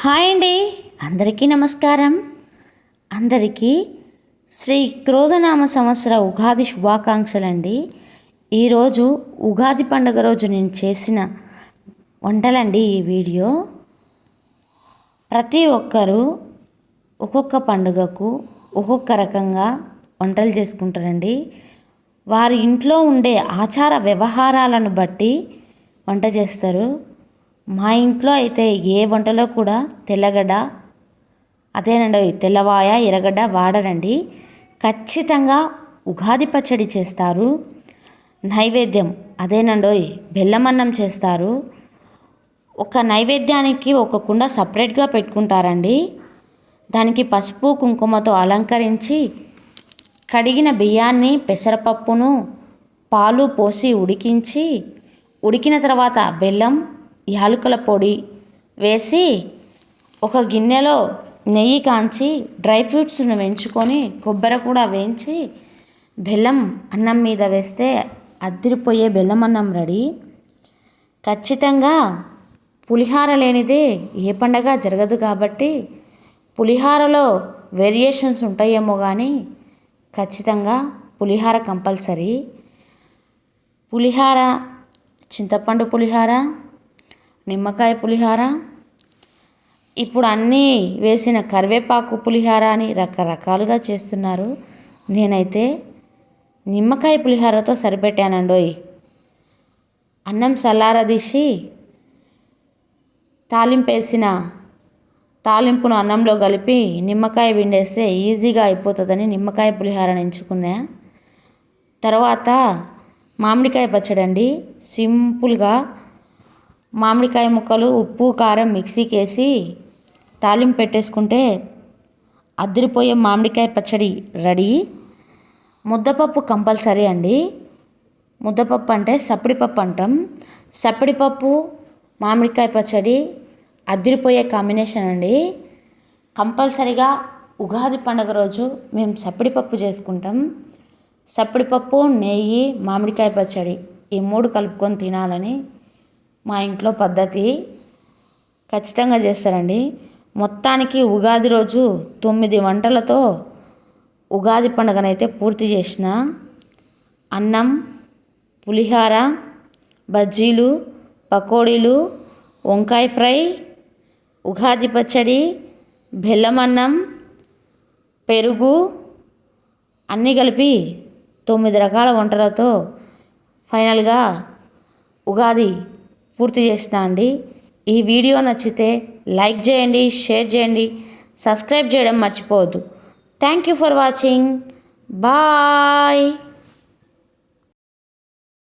Hi అండి. అందరికీ నమస్కారం. అందరికీ శ్రీ క్రోధనామ సంవత్సర ఉగాది శుభాకాంక్షలండి. ఈరోజు ఉగాది పండుగ రోజు నేను చేసిన వంటలండి ఈ వీడియో. ప్రతి ఒక్కరూ ఒక్కొక్క పండుగకు ఒక్కొక్క రకంగా వంటలు చేసుకుంటారండి. వారి ఇంట్లో ఉండే ఆచార వ్యవహారాలను బట్టి వంట చేస్తారు. మా ఇంట్లో అయితే ఏ వంటలో కూడా తెల్లగడ్డ అదేనండి తెల్లవాయ ఎర్రగడ్డ వాడరండి. ఖచ్చితంగా ఉగాది పచ్చడి చేస్తారు. నైవేద్యం అదేనండోయ్ బెల్లమన్నం చేస్తారు. ఒక నైవేద్యానికి ఒక కుండ సపరేట్గా పెట్టుకుంటారండి. దానికి పసుపు కుంకుమతో అలంకరించి కడిగిన బియ్యాన్ని పెసరపప్పును పాలు పోసి ఉడికించి ఉడికిన తర్వాత బెల్లం యాలకుల పొడి వేసి ఒక గిన్నెలో నెయ్యి కాంచి డ్రై ఫ్రూట్స్ను వేయించుకొని కొబ్బరి కూడా వేయించి బెల్లం అన్నం మీద వేస్తే అద్దరిపోయే బెల్లం అన్నం రెడీ. ఖచ్చితంగా పులిహార లేనిదే ఏ పండగ జరగదు కాబట్టి పులిహారలో వేరియేషన్స్ ఉంటాయేమో కానీ ఖచ్చితంగా పులిహార కంపల్సరీ. పులిహార చింతపండు పులిహార నిమ్మకాయ పులిహార. ఇప్పుడు అన్నీ వేసిన కరివేపాకు పులిహార అని రకరకాలుగా చేస్తున్నారు. నేనైతే నిమ్మకాయ పులిహారతో సరిపెట్టానండోయ్. అన్నం చల్లారదీసి తాలింపేసిన తాలింపును అన్నంలో కలిపి నిమ్మకాయ విండేస్తే ఈజీగా అయిపోతుందని నిమ్మకాయ పులిహారని ఎంచుకున్నా. తర్వాత మామిడికాయ పచ్చడి అండి సింపుల్గా మామిడికాయ ముక్కలు ఉప్పు కారం మిక్సీకి వేసి తాలింపు పెట్టేసుకుంటే అద్దరిపోయే మామిడికాయ పచ్చడి రెడీ. ముద్దపప్పు కంపల్సరీ అండి. ముద్దపప్పు అంటే సప్పడిపప్పు అంటాం. సప్పడిపప్పు మామిడికాయ పచ్చడి అద్దరిపోయే కాంబినేషన్ అండి. కంపల్సరీగా ఉగాది పండుగ రోజు మేము సప్పడిపప్పు చేసుకుంటాం. సప్పడిపప్పు నెయ్యి మామిడికాయ పచ్చడి ఈ మూడు కలుపుకొని తినాలని మా ఇంట్లో పద్ధతి ఖచ్చితంగా చేస్తారండి. మొత్తానికి ఉగాది రోజు తొమ్మిది వంటలతో ఉగాది పండుగనైతే పూర్తి చేసిన. అన్నం పులిహార బజ్జీలు పకోడీలు వంకాయ ఫ్రై ఉగాది పచ్చడి బెల్లం అన్నం పెరుగు అన్నీ కలిపి తొమ్మిది రకాల వంటలతో ఫైనల్గా ఉగాది పూర్తి చేసిన అండి. ఈ వీడియో నచ్చితే లైక్ చేయండి షేర్ చేయండి సబ్స్క్రైబ్ చేయడం మర్చిపోవద్దు. Thank you for watching. Bye.